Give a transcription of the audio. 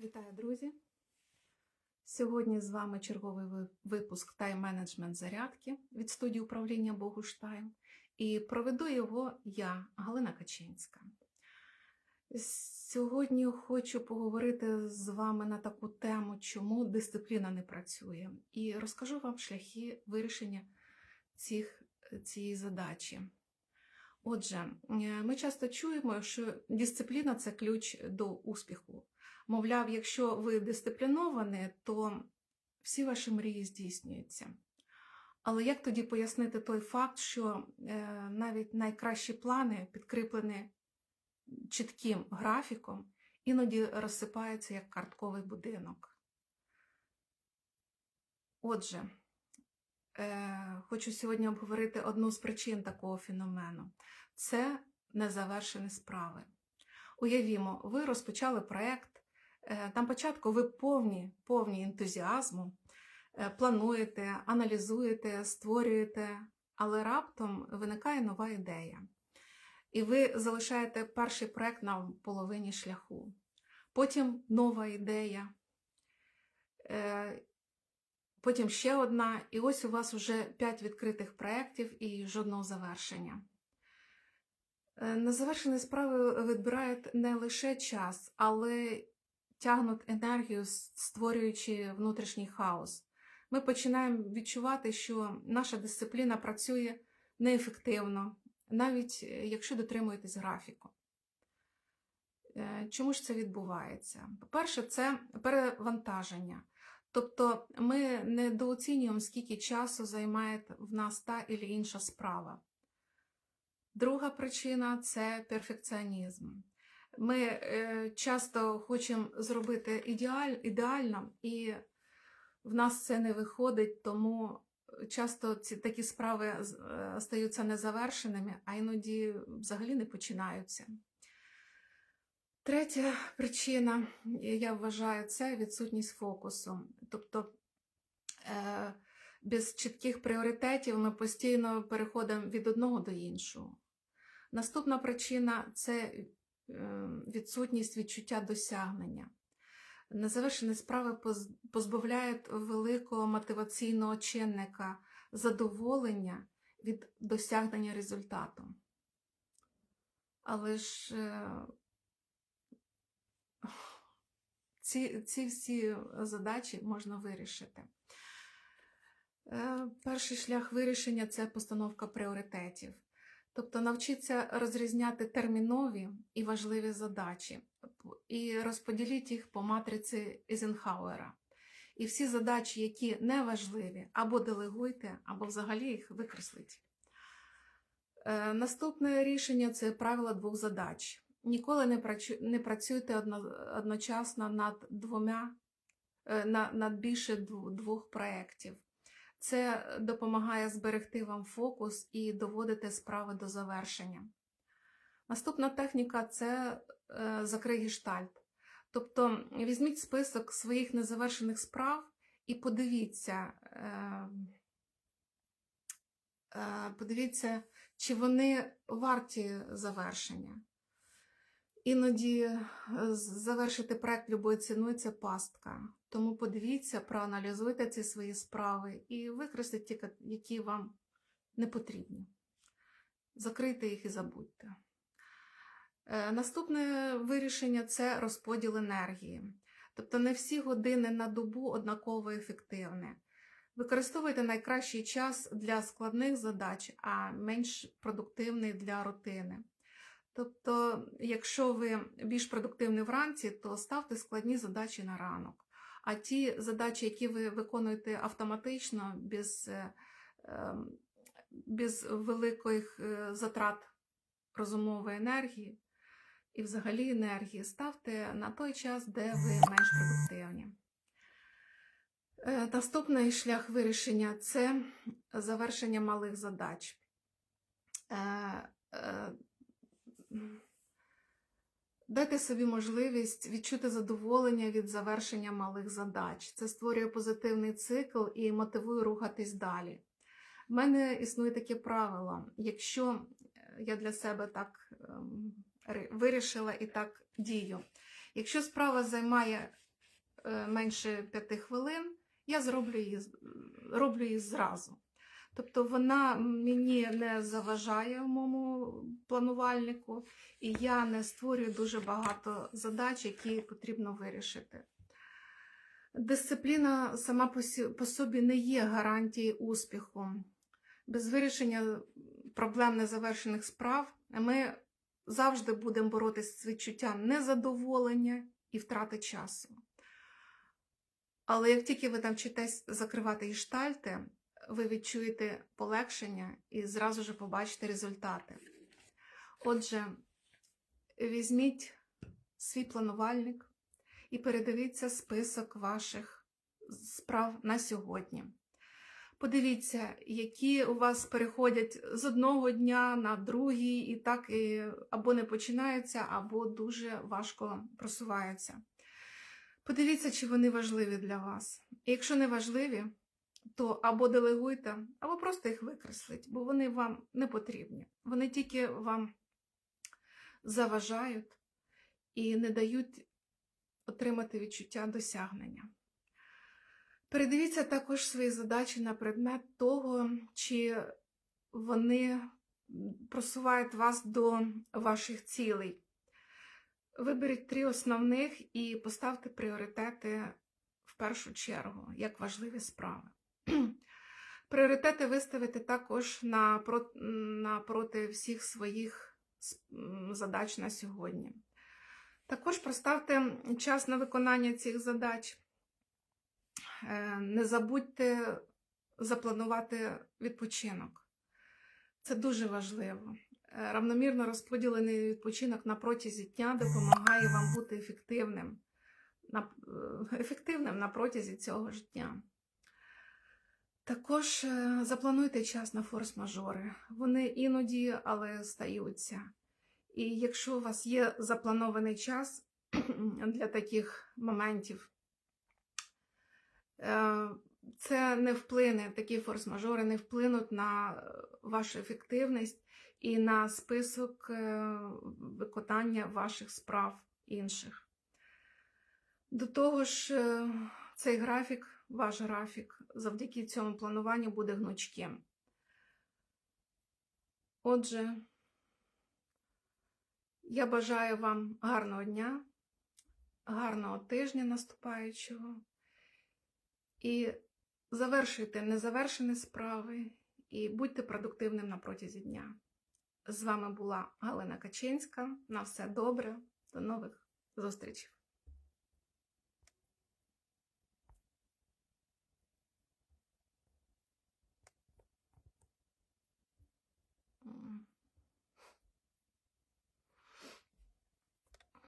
Вітаю, друзі! Сьогодні з вами черговий випуск тайм-менеджмент зарядки від студії управління Богуштайм. І проведу його я, Галина Качинська. Сьогодні хочу поговорити з вами на таку тему, чому дисципліна не працює, і розкажу вам шляхи вирішення цих, цієї задачі. Отже, е, ми часто чуємо, що дисципліна це ключ до успіху. Мовляв, якщо ви дисципліновані, то всі ваші мрії здійснюються. Але як тоді пояснити той факт, що е, навіть найкращі плани, підкріплені чітким графіком, іноді розсипаються як картковий будинок? Отже, е, хочу сьогодні обговорити одну з причин такого феномену це незавершені справи. Уявімо, ви розпочали проєкт. Е, Там початку ви повні, повні ентузіазму, е, плануєте, аналізуєте, створюєте, але раптом виникає нова ідея. І ви залишаєте перший проект на половині шляху. Потім нова ідея, е, потім ще одна, і ось у вас вже п'ять відкритих проєктів і жодного завершення. Е, Незавершені справи відбирають не лише час, але тягнуть енергію, створюючи внутрішній хаос. Ми починаємо відчувати, що наша дисципліна працює неефективно, навіть е, якщо дотримуєтесь графіку. Е, Чому ж це відбувається? По-перше, це перевантаження. Тобто ми недооцінюємо, скільки часу займає в нас та або інша справа. Друга причина це перфекціонізм. Ми е, часто хочемо зробити ідеаль, ідеально, і в нас це не виходить, тому часто ці такі справи е, стаються незавершеними, а іноді взагалі не починаються. Третя причина, я вважаю, це відсутність фокусу. Тобто е, без чітких пріоритетів ми постійно переходимо від одного до іншого. Наступна причина це відсутність відчуття досягнення. Незавершені справи поз- позбавляють великого мотиваційного чинника задоволення від досягнення результату. Але ж е, ці, ці всі задачі можна вирішити. Е, Перший шлях вирішення це постановка пріоритетів. Тобто навчитися розрізняти термінові і важливі задачі і розподіліть їх по матриці Ейзенхауера. І всі задачі, які не важливі, або делегуйте, або взагалі їх викресліть. Е, Наступне рішення це правило двох задач. Ніколи не, працюйте одночасно над двома, е, над більше двох проєктів. Це допомагає зберегти вам фокус і доводити справи до завершення. Наступна техніка це е, закрий гештальт. Тобто візьміть список своїх незавершених справ і подивіться, е, е, подивіться, чи вони варті завершення. Іноді е, завершити проект любою ціною це пастка. Тому подивіться, проаналізуйте ці свої справи і викресліть ті, які вам не потрібні. Закрийте їх і забудьте. Е, Наступне вирішення це розподіл енергії. Тобто не всі години на добу однаково ефективні. Використовуйте найкращий час для складних задач, а менш продуктивний для рутини. Тобто, якщо ви більш продуктивні вранці, то ставте складні задачі на ранок. А ті задачі, які ви виконуєте автоматично, без, е, ем, без великих е, затрат розумової енергії і взагалі енергії, ставте на той час, де ви менш продуктивні. Е, Наступний шлях вирішення це завершення малих задач. Дайте собі можливість відчути задоволення від завершення малих задач. Це створює позитивний цикл і мотивує рухатись далі. В мене існує таке правило: якщо е, я для себе так ем, вирішила і так дію, якщо справа займає е, менше 5 хвилин, я зроблю її, роблю її зразу. Тобто вона мені не заважає моєму планувальнику, і я не створюю дуже багато задач, які потрібно вирішити. Дисципліна сама по собі не є гарантією успіху. Без вирішення проблем незавершених справ ми завжди будемо боротися з відчуттям незадоволення і втрати часу. Але як тільки ви навчитесь закривати гештальти, ви відчуєте полегшення і зразу ж побачите результати. Отже, візьміть свій планувальник і передивіться список ваших справ на сьогодні. Подивіться, які у вас переходять з одного дня на другий, і так і або не починаються, або дуже важко просуваються. Подивіться, чи вони важливі для вас. І якщо не важливі, то або делегуйте, або просто їх викресліть, бо вони вам не потрібні. Вони тільки вам заважають і не дають отримати відчуття досягнення. Передивіться також свої задачі на предмет того, чи вони просувають вас до ваших цілей. Виберіть три основних і поставте пріоритети в першу чергу, як важливі справи. Пріоритети виставити також напро- напроти всіх своїх задач на сьогодні. Також проставте час на виконання цих задач. Е, Не забудьте запланувати відпочинок. Це дуже важливо. Е, Равномірно розподілений відпочинок на протязі дня допомагає вам бути ефективним е, ефективним на протязі цього ж дня. Також е, заплануйте час на форс-мажори. Вони іноді, але стаються. І якщо у вас є запланований час для таких моментів, е, це не вплине, такі форс-мажори не вплинуть на е, вашу ефективність і на список виконання ваших справ інших. До того ж, цей графік, ваш графік, завдяки цьому плануванню буде гнучким. Отже, я бажаю вам гарного дня, гарного тижня наступаючого і завершуйте незавершені справи і будьте продуктивним на протязі дня. З вами була Галина Качинська. На все добре, до нових зустрічей!